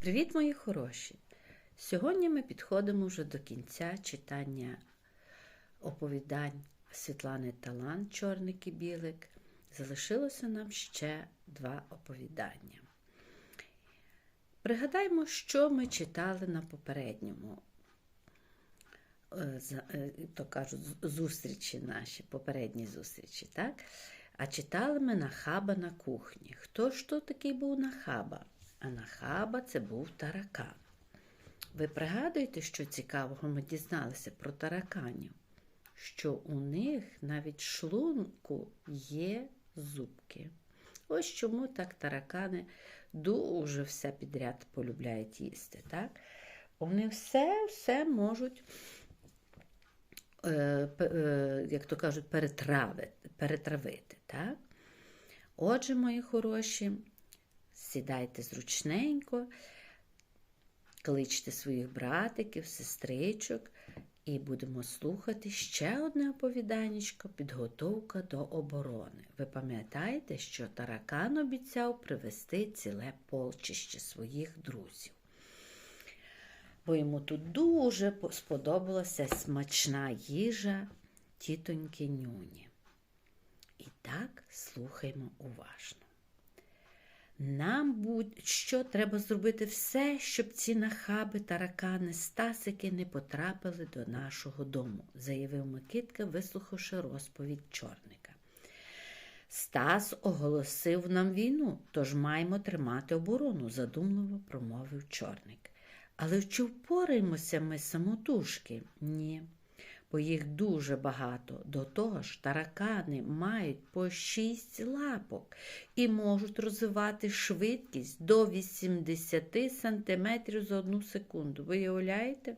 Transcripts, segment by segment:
Привіт, мої хороші! Сьогодні ми підходимо вже до кінця читання оповідань Світлани Талант, Чорник і Білик. Залишилося нам ще два оповідання. Пригадаймо, що ми читали на попередньому, е, е, то кажуть, зустрічі наші, попередні зустрічі, так? А читали ми Нахаба на кухні. Хто ж то такий був Нахаба? А Нахаба це був таракан. Ви пригадуєте, що цікавого ми дізналися про тараканів? Що у них навіть шлунку є зубки. Ось чому так таракани дуже все підряд полюбляють їсти. Так? Вони все, все можуть, е, е, як то кажуть, перетравити. перетравити так? Отже, мої хороші, сідайте зручненько, кличте своїх братиків, сестричок, і будемо слухати ще одне оповіданечко підготовка до оборони. Ви пам'ятаєте, що таракан обіцяв привезти ціле полчище своїх друзів. Бо йому тут дуже сподобалася смачна їжа тітоньки нюні. І так слухаймо уважно. Нам будь-що треба зробити все, щоб ці нахаби, таракани, стасики не потрапили до нашого дому, заявив Микитка, вислухавши розповідь чорника. Стас оголосив нам війну, тож маємо тримати оборону, задумливо промовив чорник. Але чи впораємося ми самотужки? Ні. Бо їх дуже багато. До того ж, таракани мають по шість лапок і можуть розвивати швидкість до 80 см за одну секунду. Ви уявляєте?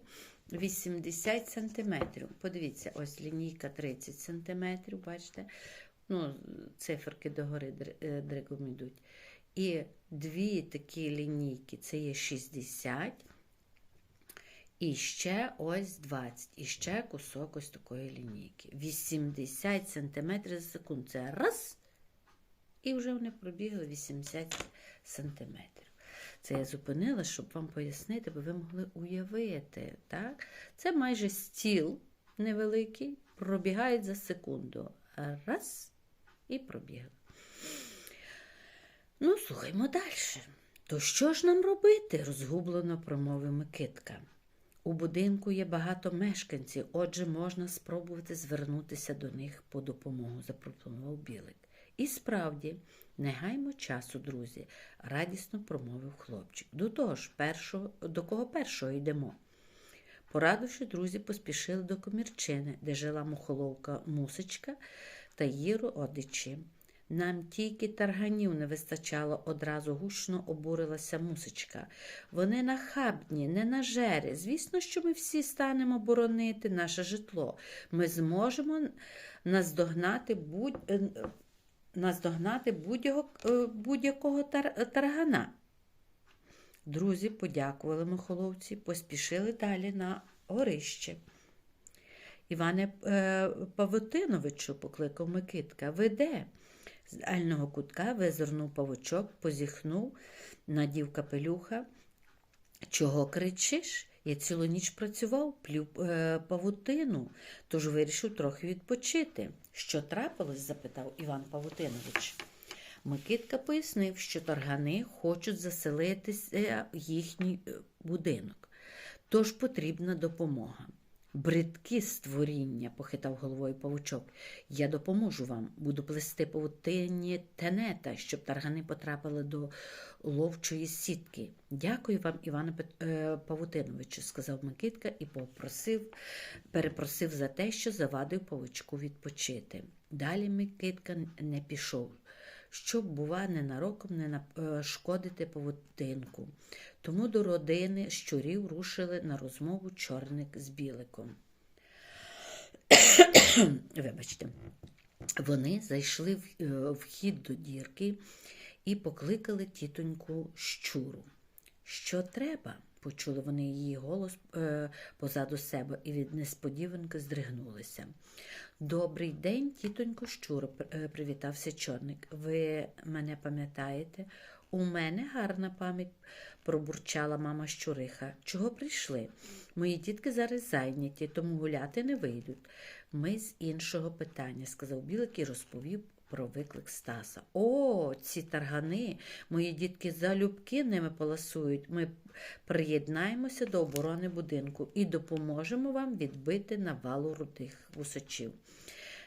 80 см. Подивіться, ось лінійка 30 см, бачите? Ну, циферки догори е, дригом йдуть. І дві такі лінійки це є 60. І ще ось 20, і ще кусок ось такої лінійки. 80 см за секунду. Це раз. І вже вони пробігли 80 см. Це я зупинила, щоб вам пояснити, бо ви могли уявити. Так? Це майже стіл невеликий, пробігають за секунду. Раз і пробігли. Ну, слухаймо далі. То що ж нам робити? розгублено промовив Микитка. У будинку є багато мешканців, отже, можна спробувати звернутися до них по допомогу, запропонував Білик. І справді, не гаймо часу, друзі, радісно промовив хлопчик. До того ж, першого, до кого першого йдемо? Порадивши, друзі поспішили до комірчини, де жила мухоловка Мусичка та її родичі. Нам тільки тарганів не вистачало, одразу гучно обурилася мусичка. Вони нахабні, не нажери. Звісно, що ми всі станемо боронити наше житло. Ми зможемо наздогнати будь... е, наздогнати будь-якого, е, будь-якого таргана. Друзі подякували Михоловці, поспішили далі на горище. Іване е, Павутиновичу, покликав Микитка, ви де? З дальнього кутка визирнув павучок, позіхнув, надів капелюха. Чого кричиш? Я цілу ніч працював, плів е, павутину, тож вирішив трохи відпочити. Що трапилось? запитав Іван Павутинович. Микитка пояснив, що таргани хочуть заселитися в їхній е, будинок, тож потрібна допомога. Бридкі створіння, похитав головою павучок. Я допоможу вам. Буду плести павутинні тенета, щоб таргани потрапили до ловчої сітки. Дякую вам, Іване е, Павутиновичу, сказав Микитка і попросив, перепросив за те, що завадив павучку відпочити. Далі Микитка не пішов, щоб, бува, ненароком не нашкодити павутинку. Тому до родини щурів рушили на розмову чорник з біликом. Вибачте. Вони зайшли е, в вхід до дірки і покликали тітоньку щуру. Що треба? Почули вони її голос е, позаду себе і від несподіванки здригнулися. Добрий день, тітонько щуро, е, привітався чорник. Ви мене пам'ятаєте? У мене гарна пам'ять, пробурчала мама щуриха. Чого прийшли? Мої дітки зараз зайняті, тому гуляти не вийдуть. Ми з іншого питання, сказав Білик і розповів про виклик Стаса. О, ці таргани, мої дітки залюбки ними поласують. Ми приєднаємося до оборони будинку і допоможемо вам відбити навалу рудих вусачів.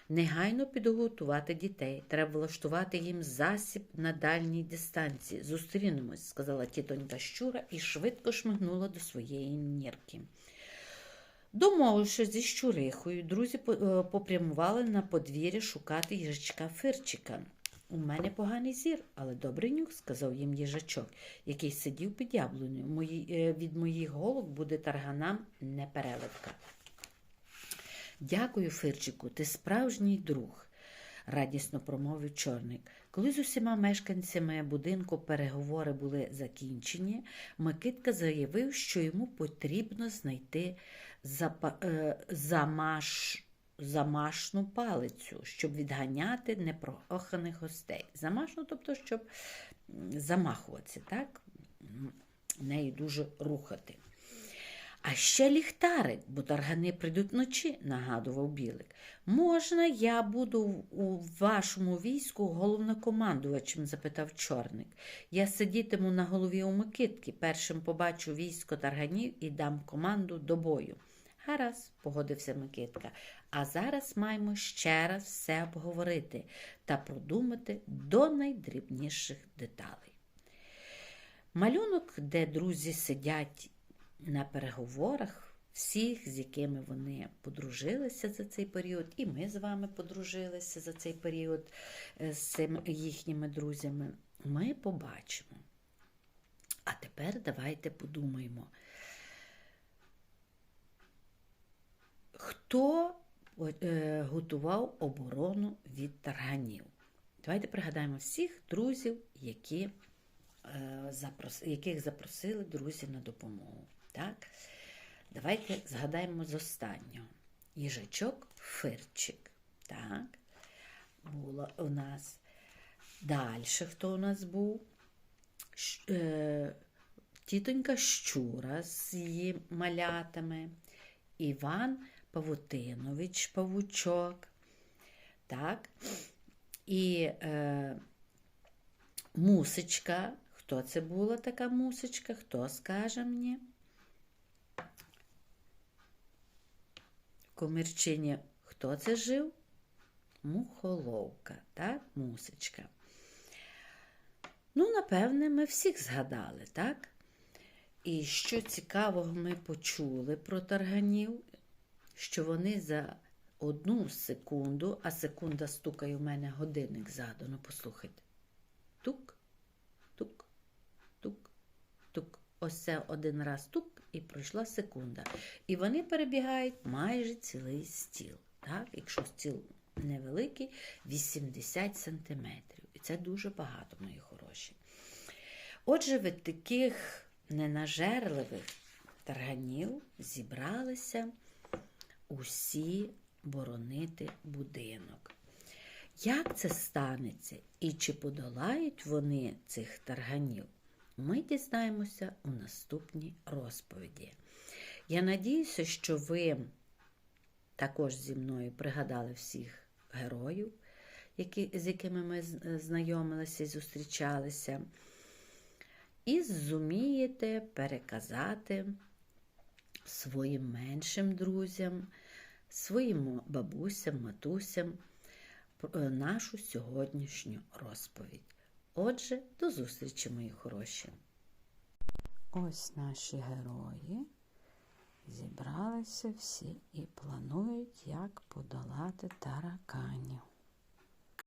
Негайно підготувати дітей. Треба влаштувати їм засіб на дальній дистанції. Зустрінемось, сказала тітонька щура і швидко шмигнула до своєї нірки. Домовившись зі щурихою, друзі е, попрямували на подвір'я шукати їжачка Фирчика. У мене поганий зір, але добрий нюх, сказав їм їжачок, який сидів під яблунею. Мої, е, від моїх голок буде тарганам непереливка. Дякую, Фирчику, ти справжній друг, радісно промовив чорник. Коли з усіма мешканцями будинку переговори були закінчені, Микитка заявив, що йому потрібно знайти замаш... замашну палицю, щоб відганяти непроханих гостей. Замашну, тобто, щоб замахуватися, так? Нею дуже рухати. А ще ліхтарик, бо таргани прийдуть вночі, нагадував Білик. Можна я буду у вашому війську головнокомандувачем? запитав чорник. Я сидітиму на голові у Микитки, першим побачу військо тарганів і дам команду до бою. Гаразд, погодився Микитка. А зараз маємо ще раз все обговорити та продумати до найдрібніших деталей. Малюнок, де друзі сидять на переговорах, всіх, з якими вони подружилися за цей період, і ми з вами подружилися за цей період е, з їхніми друзями, ми побачимо. А тепер давайте подумаємо, хто е, готував оборону від тарганів. Давайте пригадаємо всіх друзів, які, е, яких запросили друзі на допомогу. Так? Давайте згадаємо з останнього. Їжачок Фирчик. Так? Було у нас. Далі хто у нас був? Е, Тітонька Щура з її малятами. Іван Павутинович Павучок. Так? І е, мусичка. Хто це була така мусичка? Хто скаже мені? Комірчині хто це жив? Мухоловка, так? Мусичка. Ну, напевне, ми всіх згадали, так? І що цікавого ми почули про тарганів, що вони за одну секунду, а секунда стукає у мене годинник ззаду, ну послухайте. Тук, тук, тук, тук. Ось це один раз тук і пройшла секунда. І вони перебігають майже цілий стіл. Так? Якщо стіл невеликий, 80 сантиметрів. І це дуже багато, мої хороші. Отже, від таких ненажерливих тарганів зібралися усі боронити будинок. Як це станеться і чи подолають вони цих тарганів, ми дізнаємося у наступній розповіді. Я надіюся, що ви також зі мною пригадали всіх героїв, які, з якими ми знайомилися і зустрічалися, і зумієте переказати своїм меншим друзям, своїм бабусям, матусям е, нашу сьогоднішню розповідь. Отже, до зустрічі, мої хороші. Ось наші герої зібралися всі і планують, як подолати тараканів.